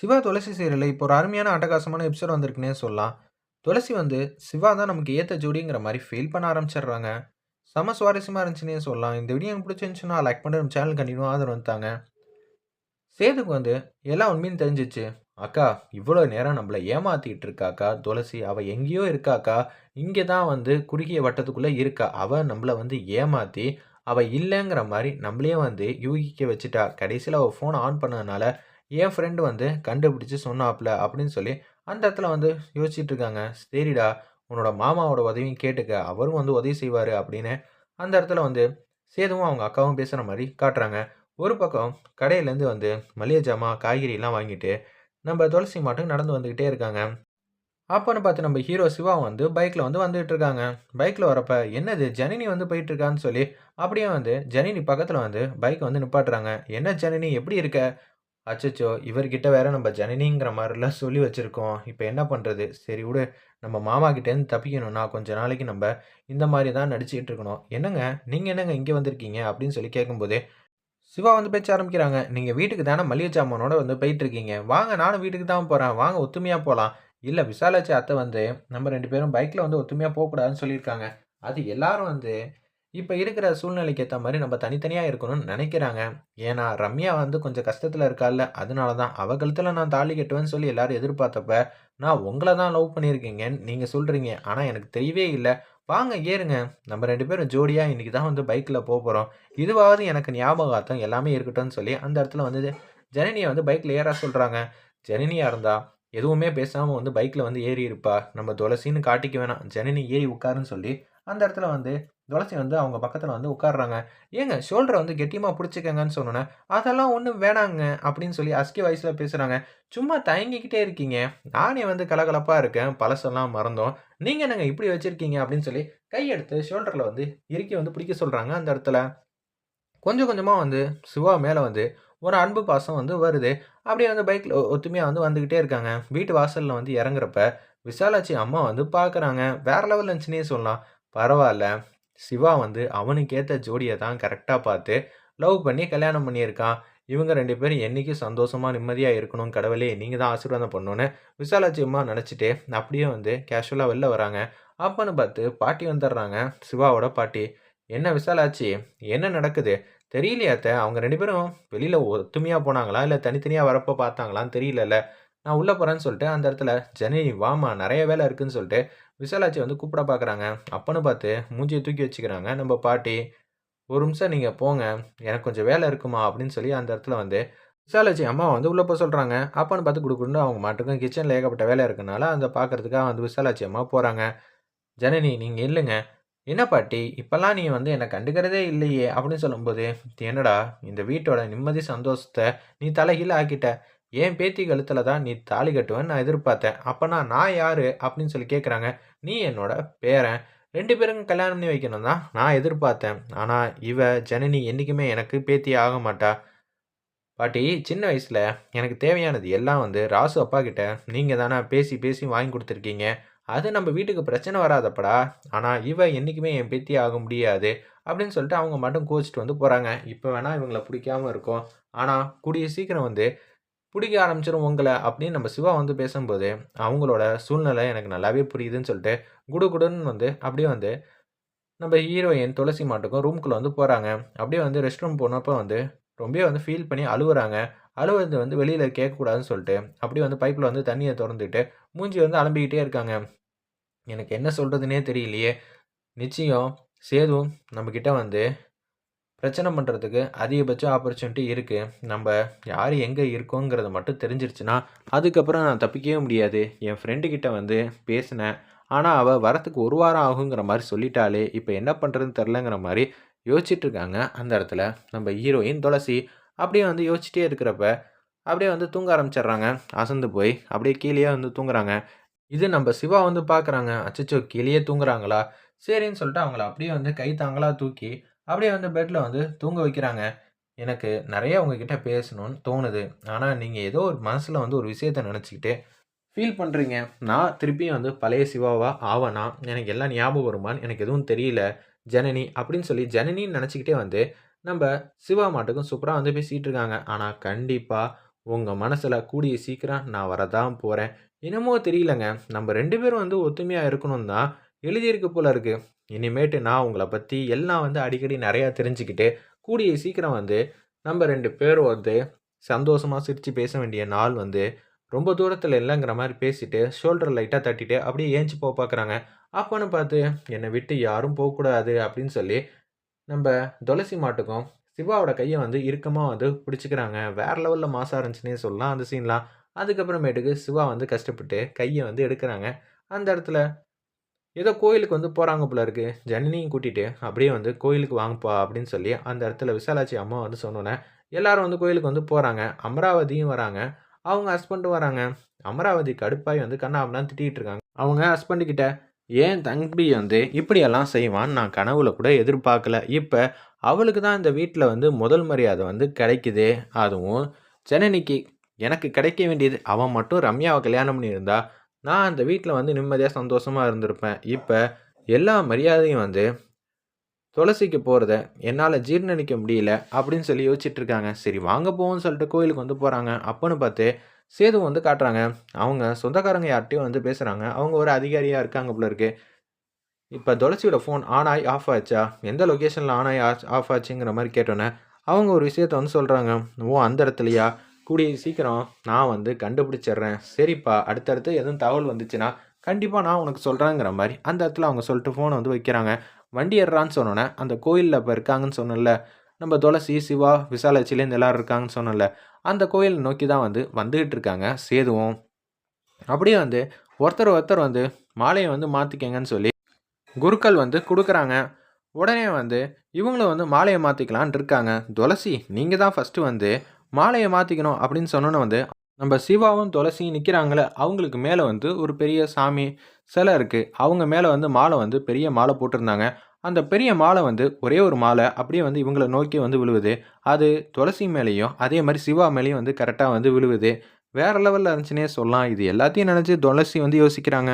சிவா துளசி சீரியல்ல இப்போ ஒரு அருமையான அட்டகாசமான எபிசோட் வந்திருக்குன்னே சொல்லலாம். துளசி வந்து சிவா தான் நமக்கு ஏற்ற ஜோடிங்கிற மாதிரி ஃபீல் பண்ண ஆரம்பிச்சிடுறாங்க செம சுவாரஸ்யமாக இருந்துச்சுன்னே சொல்லலாம். இந்த வீடியோ எனக்கு பிடிச்சிருந்துச்சுன்னா லைக் பண்ணிட்டு நம்ம சேனல் கண்டினியூவா ஆதரவு வந்தாங்க சேதுக்கு வந்து எல்லா உண்மையும் தெரிஞ்சிச்சு அக்கா இவ்வளோ நேரம் நம்மள ஏமாத்திட்டு இருக்காக்கா துளசி. அவள் எங்கேயோ இருக்காக்கா. இங்கே தான் வந்து குறுகிய வட்டத்துக்குள்ளே இருக்கா. அவள் நம்மள வந்து ஏமாற்றி அவள் இல்லைங்கிற மாதிரி நம்மளே வந்து யூகிக்க வச்சுட்டா. கடைசியில் அவள் ஃபோனை ஆன் பண்ணதுனால, என் ஃப்ரெண்டு வந்து கண்டுபிடிச்சு சொன்னாப்ல அப்படின்னு சொல்லி, அந்த இடத்துல வந்து யோசிச்சுட்டு இருக்காங்க. சரிடா உன்னோட மாமாவோட உதவியும் கேட்டுக்க. அவரும் வந்து உதவி செய்வார் அப்படின்னு, அந்த இடத்துல வந்து சேதுவும் அவங்க அக்காவும் பேசுகிற மாதிரி காட்டுறாங்க. ஒரு பக்கம் கடையிலேருந்து வந்து மளிகை ஜாமான், காய்கறிலாம் வாங்கிட்டு, நம்ம துளசி மாட்டுக்கு நடந்து வந்துக்கிட்டே இருக்காங்க. அப்போன்னு பார்த்து நம்ம ஹீரோ சிவா வந்து பைக்கில் வந்து வந்துகிட்டு இருக்காங்க. பைக்கில் வரப்ப, என்னது ஜனனி வந்து போயிட்டுருக்கான்னு சொல்லி, அப்படியே வந்து ஜனனி பக்கத்தில் வந்து பைக்கை வந்து நிப்பாட்டுறாங்க. என்ன ஜனனி எப்படி இருக்க? அச்சச்சோ! இவர்கிட்ட வேற நம்ம ஜனனிங்கிற மாதிரிலாம் சொல்லி வச்சுருக்கோம் இப்போ என்ன பண்ணுறது சரி விடு. நம்ம மாமா கிட்டேருந்து தப்பிக்கணும்னா, கொஞ்ச நாளைக்கு நம்ம இந்த மாதிரி தான் நடிச்சுக்கிட்டு இருக்கணும். என்னங்க, நீங்கள் என்னங்க இங்கே வந்திருக்கீங்க? அப்படின்னு சொல்லி கேட்கும்போதே, சிவா வந்து பேச்ச ஆரம்பிக்கிறாங்க. நீங்கள் வீட்டுக்கு தானே மளிகை சாமானோட வந்து போயிட்டுருக்கீங்க. வாங்க நானும் வீட்டுக்கு தான் போகிறேன் வாங்க ஒத்துமையாக போகலாம் இல்லை விசாலாச்சி அத்தை வந்து, நம்ம ரெண்டு பேரும் பைக்கில் வந்து ஒத்துமையாக போகக்கூடாதுன்னு சொல்லியிருக்காங்க. அது எல்லாரும் வந்து இப்போ இருக்கிற சூழ்நிலைக்கு ஏற்ற மாதிரி நம்ம தனித்தனியாக இருக்கணும்னு நினைக்கிறாங்க ஏன்னா, ரம்யா வந்து கொஞ்சம் கஷ்டத்தில் இருக்கால்ல. அதனால தான். அவ நான் தாலி கட்டுவேன்னு சொல்லி எல்லாரும் எதிர்பார்த்தப்ப, நான் உங்களை தான் லவ் பண்ணியிருக்கீங்கன்னு நீங்கள் சொல்கிறீங்க ஆனால் எனக்கு தெரியவே இல்லை வாங்க ஏறுங்க. நம்ம ரெண்டு பேரும் ஜோடியாக இன்றைக்கி தான் வந்து பைக்கில் போக போகிறோம் இதுவாவது எனக்கு ஞாபகார்த்தம் எல்லாமே இருக்கட்டும்னு சொல்லி, அந்த இடத்துல வந்து ஜனனியை வந்து பைக்கில் ஏற சொல்கிறாங்க ஜனனியாக இருந்தால் எதுவுமே பேசாமல் வந்து பைக்கில் வந்து ஏறி இருப்பா. நம்ம துளசின்னு காட்டிக்க வேணாம். ஜனனி ஏறி உட்காருன்னு சொல்லி, அந்த இடத்துல வந்து துளசி வந்து அவங்க பக்கத்தில் வந்து உட்காடுறாங்க ஏங்க ஷோல்டரை வந்து கெட்டியமாக பிடிச்சிக்கங்கன்னு சொன்னோன்னே அதெல்லாம் ஒன்றும் வேணாங்க அப்படின்னு சொல்லி அஸ்கி வயசில் பேசுகிறாங்க சும்மா தயங்கிக்கிட்டே இருக்கீங்க. நானே வந்து கலகலப்பாக இருக்கேன். பழசெல்லாம் மறந்தோம். நீங்கள் என்னங்க இப்படி வச்சுருக்கீங்க அப்படின்னு சொல்லி, கையெடுத்து ஷோல்டரில் வந்து இறுக்கி வந்து பிடிக்க சொல்கிறாங்க அந்த இடத்துல. கொஞ்சம் கொஞ்சமாக வந்து சிவா மேலே வந்து ஒரு அன்பு பாசம் வந்து வருது. அப்படியே வந்து பைக்கில் ஒத்துமையாக வந்து வந்துக்கிட்டே இருக்காங்க. வீட்டு வாசலில் வந்து இறங்குறப்ப, விசாலாட்சி அம்மா வந்து பார்க்குறாங்க. வேறு லெவல் இருந்துச்சுன்னே சொல்லலாம். பரவாயில்ல சிவா வந்து அவனுக்கேற்ற ஜோடியை தான் கரெக்டாக பார்த்து, லவ் பண்ணி கல்யாணம் பண்ணியிருக்கான். இவங்க ரெண்டு பேரும் என்றைக்கும் சந்தோஷமாக நிம்மதியாக இருக்கணும் கடவுளே! நீங்கள் தான் ஆசீர்வாதம் பண்ணணுன்னு விசாலாச்சியமாக நினச்சிட்டு அப்படியே வந்து கேஷுவலாக வெளில வராங்க. அப்பன்னு பார்த்து பாட்டி வந்துடுறாங்க. சிவாவோட பாட்டி. என்ன விசாலாட்சி? என்ன நடக்குது? தெரியலையாத்த அவங்க ரெண்டு பேரும் வெளியில் ஒத்துமையாக போனாங்களா? இல்லை தனித்தனியாக வரப்போ பார்த்தாங்களான்னு தெரியலல்ல. நான் உள்ளே போகிறேன்னு சொல்லிட்டு, அந்த இடத்துல ஜனனி வாமா நிறைய வேலை இருக்குதுன்னு சொல்லிட்டு, விசாலாட்சி வந்து கூப்பிட பார்க்குறாங்க. அப்பன்னு பார்த்து மூஞ்சியை தூக்கி வச்சுக்கிறாங்க நம்ம பாட்டி. ஒரு நிமிஷம் நீங்கள் போங்க. எனக்கு கொஞ்சம் வேலை இருக்குமா அப்படின்னு சொல்லி அந்த இடத்துல வந்து விசாலாட்சி அம்மா வந்து உள்ளே போக சொல்கிறாங்க அப்பன்னு பார்த்து கொடுக்குன்னு அவங்க மாட்டுக்கும் கிச்சனில் ஏகப்பட்ட வேலை இருக்கனால, அந்த பார்க்கறதுக்காக வந்து விசாலாட்சி அம்மா போகிறாங்க ஜனனி நீங்கள் இல்லைங்க என்ன பாட்டி இப்போல்லாம் நீ வந்து என்னை கண்டுக்கிறதே இல்லையே! அப்படின்னு சொல்லும்போது, என்னடா இந்த வீட்டோட நிம்மதி சந்தோஷத்தை நீ தலைகீழ ஆக்கிட்ட. என் பேத்தி கழுத்தில் தான் நீ தாலி கட்டுவேன்னு நான் எதிர்பார்த்தேன். அப்போனா நான் யார் அப்படின்னு சொல்லி கேட்குறாங்க. நீ என்னோட பேரன். ரெண்டு பேருக்கும் கல்யாணம் பண்ணி வைக்கணும் தான் நான் எதிர்பார்த்தேன். ஆனால் இவ ஜனனி என்றைக்குமே எனக்கு பேத்தி ஆக மாட்டா. பாட்டி சின்ன வயசில் எனக்கு தேவையானது எல்லாம் வந்து ராசு அப்பாகிட்ட நீங்கள் தானே பேசி பேசி வாங்கி கொடுத்துருக்கீங்க அது நம்ம வீட்டுக்கு பிரச்சனை வராதப்படா. ஆனால் இவ என்றைக்குமே என் பேத்தி ஆக முடியாது. அப்படின்னு சொல்லிட்டு அவங்க மட்டும் கோச்சிட்டு வந்து போகிறாங்க இப்போ வேணால் இவங்கள பிடிக்காம இருக்கும். ஆனால் கூடிய சீக்கிரம் வந்து பிடிக்க ஆரம்பிச்சிடும் உங்களை அப்படின்னு நம்ம சிவா வந்து பேசும்போது, அவங்களோட சூழ்நிலை எனக்கு நல்லாவே புரியுதுன்னு சொல்லிட்டு, குடு குடுன்னு வந்து அப்படியே வந்து நம்ம ஹீரோயின் துளசி மாட்டுக்கும் ரூம்குள்ளே வந்து போகிறாங்க அப்படியே வந்து ரெஸ்ட் ரூம் போனப்போ வந்து ரொம்பவே வந்து ஃபீல் பண்ணி அழுகுறாங்க அழுவது வந்து வெளியில் கேட்கக்கூடாதுன்னு சொல்லிட்டு, அப்படியே வந்து பைப்பில் வந்து தண்ணியை திறந்துட்டு மூஞ்சி வந்து அலம்பிக்கிட்டே இருக்காங்க. எனக்கு என்ன சொல்கிறதுனே தெரியலையே! நிச்சயம் சேதுவும் நம்மக்கிட்ட வந்து பிரச்சனை பண்ணுறதுக்கு அதிகபட்ச ஆப்பர்ச்சுனிட்டி இருக்குது நம்ம யார் எங்கே இருக்கோங்கிறது மட்டும் தெரிஞ்சிருச்சுன்னா, அதுக்கப்புறம் நான் தப்பிக்கவே முடியாது. என் ஃப்ரெண்டுக்கிட்ட வந்து பேசினேன். ஆனால் அவள் வரத்துக்கு ஒரு வாரம் ஆகுங்கிற மாதிரி சொல்லிட்டாளே! இப்போ என்ன பண்ணுறது தெரிலங்கிற மாதிரி யோசிச்சிட்டுருக்காங்க அந்த இடத்துல நம்ம ஹீரோயின் துளசி. அப்படியே வந்து யோசிச்சுட்டே இருக்கிறப்ப, அப்படியே வந்து தூங்க ஆரம்பிச்சிடுறாங்க அசந்து போய் அப்படியே கீழேயே வந்து தூங்குறாங்க. இது நம்ம சிவா வந்து பார்க்குறாங்க. அச்சச்சோ! கீழேயே தூங்குறாங்களா? சரின்னு சொல்லிட்டு அவங்கள அப்படியே வந்து கை தாங்கலா தூக்கி, அப்படியே வந்து பெட்டில் வந்து தூங்க வைக்கிறாங்க. எனக்கு நிறைய உங்ககிட்ட பேசணும்னு தோணுது. ஆனால் நீங்கள் ஏதோ ஒரு மனசில் வந்து ஒரு விஷயத்த நினச்சிக்கிட்டு ஃபீல் பண்ணுறீங்க நான் திருப்பியும் வந்து பழைய சிவாவாக ஆவனா எனக்கு எல்லாம் ஞாபகம் வருமான்னு எனக்கு எதுவும் தெரியல. ஜனனி அப்படின்னு சொல்லி ஜனனின்னு நினச்சிக்கிட்டே வந்து, நம்ம சிவா மாட்டுக்கும் சூப்பராக வந்து பேசிகிட்டு இருக்காங்க. ஆனால் கண்டிப்பாக உங்கள் மனசில் கூடிய சீக்கிரம் நான் வரதான் போகிறேன் என்னமோ தெரியலங்க நம்ம ரெண்டு பேரும் வந்து ஒத்துமையாக இருக்கணும் தான் எழுதியிருக்கு போல இருக்குது இனிமேட்டு நான் உங்களை பற்றி எல்லாம் வந்து அடிக்கடி நிறையா தெரிஞ்சுக்கிட்டு கூடிய சீக்கிரம் வந்து நம்ம ரெண்டு பேரும் வந்து சந்தோஷமாக சிரித்து பேச வேண்டிய நாள் வந்து ரொம்ப தூரத்தில் இல்லைங்கிற மாதிரி பேசிட்டு ஷோல்டர் லைட்டாக தட்டிட்டு அப்படியே ஏஞ்சி போக பார்க்குறாங்க அப்போன்னு பார்த்து என்னை விட்டு யாரும் போகக்கூடாது அப்படின்னு சொல்லி நம்ம துளசி மாட்டுக்கும் சிவாவோட கையை வந்து இறுக்கமாக வந்து பிடிச்சிக்கிறாங்க. வேறு லெவலில் மாசாக இருந்துச்சுன்னே சொல்லலாம் அந்த சீன்லாம் அதுக்கப்புறமேட்டுக்கு சிவா வந்து கஷ்டப்பட்டு கையை வந்து எடுக்கிறாங்க. அந்த இடத்துல ஏதோ கோயிலுக்கு வந்து போகிறாங்க போல இருக்குது ஜனனியும் கூட்டிகிட்டு அப்படியே வந்து கோயிலுக்கு வாங்கப்பா அப்படின்னு சொல்லி அந்த இடத்துல விசாலாட்சி அம்மா வந்து சொன்னோன்னே எல்லாரும் வந்து கோயிலுக்கு வந்து போகிறாங்க அமராவதியும் வராங்க. அவங்க ஹஸ்பண்டும் வராங்க. அமராவதி கடுப்பாய் வந்து கண்ணாபெல்லாம் திட்டிகிட்டு இருக்காங்க. அவங்க ஹஸ்பண்டு கிட்ட ஏன் தம்பி வந்து இப்படியெல்லாம் செய்வான்னு நான் கனவுல கூட எதிர்பார்க்கல. இப்போ அவளுக்கு தான் இந்த வீட்டில் வந்து முதல் மரியாதை வந்து கிடைக்குது. அதுவும் ஜனனிக்கு எனக்கு கிடைக்க வேண்டியது. அவன் மட்டும் ரம்யாவை கல்யாணம் பண்ணியிருந்தா நான் அந்த வீட்டில் வந்து நிம்மதியாக சந்தோஷமாக இருந்திருப்பேன். இப்போ எல்லா மரியாதையும் வந்து துளசிக்கு போகிறத என்னால் ஜீர்ணிக்க முடியல அப்படின்னு சொல்லி யோசிச்சுட்டு இருக்காங்க சரி வாங்க போவோம்னு சொல்லிட்டு கோயிலுக்கு வந்து போகிறாங்க அப்போன்னு பார்த்து சேது வந்து காட்டுறாங்க. அவங்க சொந்தக்காரங்க யார்கிட்டையும் வந்து பேசுகிறாங்க அவங்க ஒரு அதிகாரியாக இருக்காங்க போல இருக்கு. இப்போ துளசியோட ஃபோன் ஆன் ஆகி ஆஃப் ஆச்சா? எந்த லொக்கேஷனில் ஆன் ஆகி ஆஃப் ஆச்சுங்கிற மாதிரி கேட்டோன்னே அவங்க ஒரு விஷயத்த வந்து சொல்கிறாங்க ஓ அந்த இடத்துலையா? கூடிய சீக்கிரம் நான் வந்து கண்டுபிடிச்சிட்றேன். சரிப்பா அடுத்தடுத்து எதுவும் தகவல் வந்துச்சுன்னா கண்டிப்பாக நான் உனக்கு சொல்கிறேங்கிற மாதிரி அந்த இடத்துல அவங்க சொல்லிட்டு ஃபோனை வந்து வைக்கிறாங்க. வண்டி ஏறுறான்னு சொன்னோன்னே அந்த கோயிலில் இப்போ இருக்காங்கன்னு சொன்னல நம்ம துளசி சிவா விசாலாட்சிலேருந்து எல்லோரும் இருக்காங்கன்னு சொன்னல அந்த கோயில் நோக்கி தான் வந்து வந்துகிட்டு இருக்காங்க சேதுவும். அப்படியே வந்து ஒருத்தர் ஒருத்தர் வந்து மாலையை வந்து மாற்றிக்கங்கன்னு சொல்லி குருக்கள் வந்து கொடுக்குறாங்க. உடனே வந்து இவங்களும் வந்து மாலையை மாற்றிக்கலான் இருக்காங்க. துளசி நீங்கள் தான் ஃபஸ்ட்டு வந்து மாலையை மாற்றிக்கணும் அப்படின்னு சொன்னோன்னே வந்து நம்ம சிவாவும் துளசியும் நிற்கிறாங்களே அவங்களுக்கு மேலே வந்து ஒரு பெரிய சாமி சிலை இருக்குது அவங்க மேலே வந்து மாலை வந்து பெரிய மாலை போட்டிருந்தாங்க. அந்த பெரிய மாலை வந்து ஒரே ஒரு மாலை அப்படியே வந்து இவங்களை நோக்கி வந்து விழுவுது. அது துளசி மேலேயும் அதே மாதிரி சிவா மேலேயும் வந்து கரெக்டாக வந்து விழுவுது. வேறு லெவலில் இருந்துச்சுன்னே சொல்லலாம். இது எல்லாத்தையும் நினச்சி துளசி வந்து யோசிக்கிறாங்க.